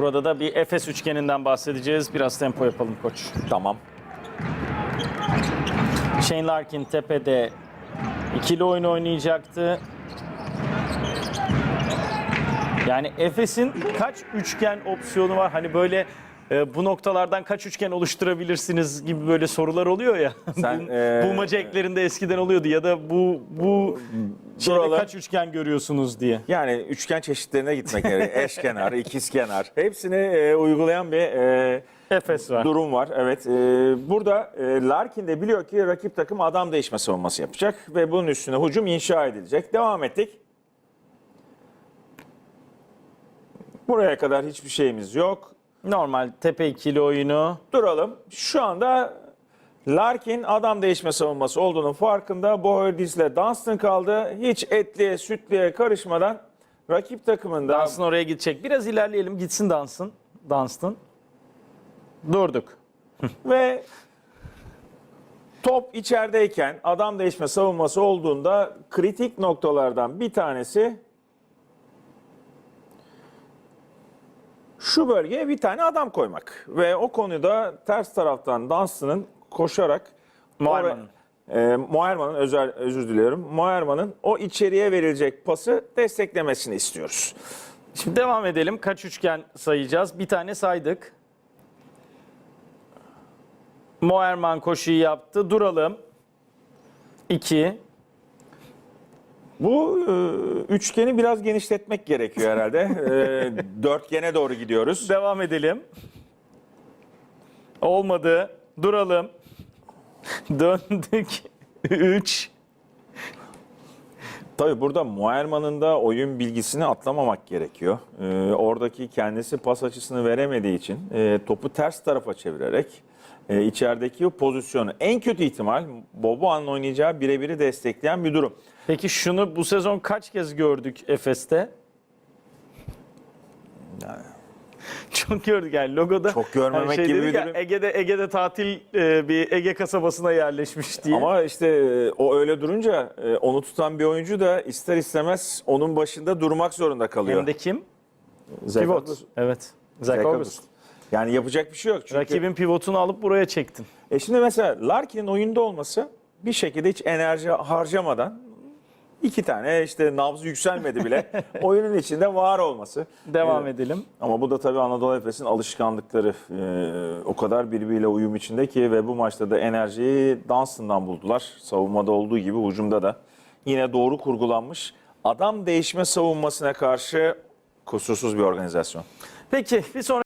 Burada da bir Efes üçgeninden bahsedeceğiz. Biraz tempo yapalım koç. Tamam. Shane Larkin tepede ikili oyun oynayacaktı. Yani Efes'in kaç üçgen opsiyonu var? Hani böyle e, bu noktalardan kaç üçgen oluşturabilirsiniz gibi böyle sorular oluyor ya. Sen, bu, e, bulmaca eklerinde eskiden oluyordu ya da bu bu şeyde kaç üçgen görüyorsunuz diye. Yani üçgen çeşitlerine gitmek gerekiyor. Eşkenar, ikizkenar. Hepsini e, uygulayan bir e, Efes var. durum var. Evet. e, burada e, Larkin de biliyor ki rakip takım adam değişme savunması yapacak ve bunun üstüne hücum inşa edilecek. Devam ettik. Buraya kadar hiçbir şeyimiz yok. Normal tepe ikili oyunu. Duralım. Şu anda Larkin adam değişme savunması olduğunun farkında. Boydiz'le Dunstan kaldı. Hiç etliye sütlüye karışmadan rakip takımında Dansın oraya gidecek. Biraz ilerleyelim. Gitsin dansın. Dansın. Durduk. ve top içerideyken adam değişme savunması olduğunda kritik noktalardan bir tanesi şu bölgeye bir tane adam koymak. Ve o konuda ters taraftan Dunstan'ın koşarak oraya- e, özel özür diliyorum. Moerman'ın o içeriye verilecek pası desteklemesini istiyoruz. Şimdi devam edelim. Kaç üçgen sayacağız? Bir tane saydık. Moerman koşuyu yaptı. Duralım. 2. Bu e, üçgeni biraz genişletmek gerekiyor herhalde. E, dörtgene doğru gidiyoruz. Devam edelim. Olmadı. Duralım. Döndük. 3. Tabii burada Muerman'ın da oyun bilgisini atlamamak gerekiyor. Ee, oradaki kendisi pas açısını veremediği için e, topu ters tarafa çevirerek e, içerideki o pozisyonu en kötü ihtimal Boboa'nın oynayacağı birebiri destekleyen bir durum. Peki şunu bu sezon kaç kez gördük Efes'te? Çok gördük yani logoda. Çok görmemek hani şey gibi bir ya, durum. Ege'de Ege'de tatil e, bir Ege kasabasına yerleşmiş diye. Ama işte e, o öyle durunca e, onu tutan bir oyuncu da ister istemez onun başında durmak zorunda kalıyor. Hem de kim? Zach Pivot. August. Evet. Zach Zach August. August. Yani yapacak bir şey yok. Çünkü Rakibin pivotunu alıp buraya çektin. E şimdi mesela Larkin'in oyunda olması bir şekilde hiç enerji harcamadan iki tane işte nabzı yükselmedi bile oyunun içinde var olması. Devam E, edelim. Ama bu da tabii Anadolu Efes'in alışkanlıkları e, o kadar birbiriyle uyum içinde ki ve bu maçta da enerjiyi Dunstan'dan buldular. Savunmada olduğu gibi hücumda da. Yine doğru kurgulanmış adam değişme savunmasına karşı kusursuz bir organizasyon. Peki bir sonraki